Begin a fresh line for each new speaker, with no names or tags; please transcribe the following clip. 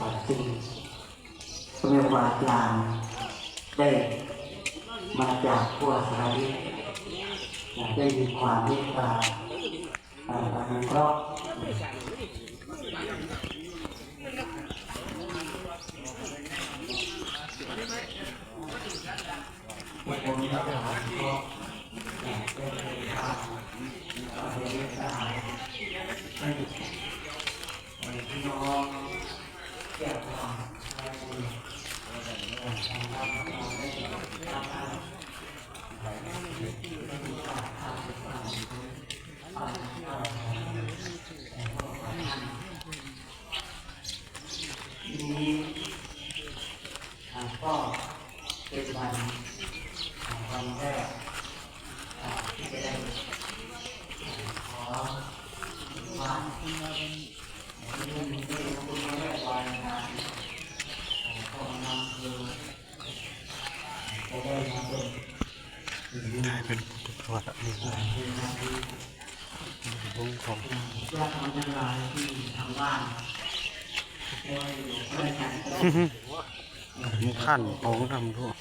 ปัจจุบันเรียกว่าอาจารย์ได้มาจากขั้วสารวิทย์ได้มีความเมตตาอ่าอนุเคราะห์ผมก็อยากก็อยากได้เป็นข้าวเอาไปเลี้ยงได้ให้ให้พี่น้อง นี้ก็เป็นวันวันแรกอ่ที่จะได้ขอว่าที่นี่มีที่คุณแม่วันงานของนำคือ ได้เป็น
ป็นพุทธวัตรนี่นะ
เป็นนาที
วงของ
ญาติของทั้งหลายที่ทางาน
ขั้นของทำด้วย